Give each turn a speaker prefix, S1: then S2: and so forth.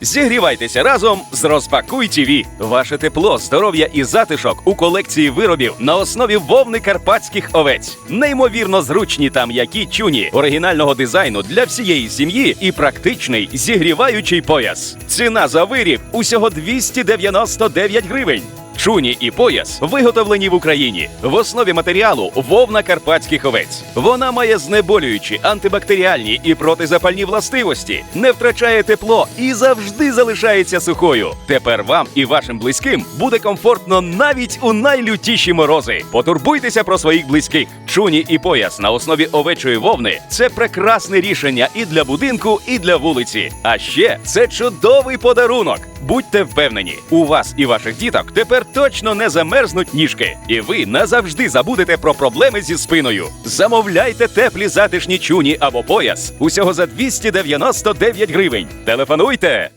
S1: Зігрівайтеся разом з Розпакуй ТІВІ. Ваше тепло, здоров'я і затишок у колекції виробів на основі вовни карпатських овець. Неймовірно зручні та м'які чуні оригінального дизайну для всієї сім'ї і практичний зігріваючий пояс. Ціна за виріб усього 299 гривень. Чуні і пояс виготовлені в Україні в основі матеріалу вовна карпатських овець. Вона має знеболюючі, антибактеріальні і протизапальні властивості, не втрачає тепло і завжди залишається сухою. Тепер вам і вашим близьким буде комфортно навіть у найлютіші морози. Потурбуйтеся про своїх близьких. Чуні і пояс на основі овечої вовни це прекрасне рішення і для будинку, і для вулиці. А ще це чудовий подарунок. Будьте впевнені, у вас і ваших діток тепер точно не замерзнуть ніжки, і ви назавжди забудете про проблеми зі спиною. Замовляйте теплі затишні чуні або пояс усього за 299 гривень. Телефонуйте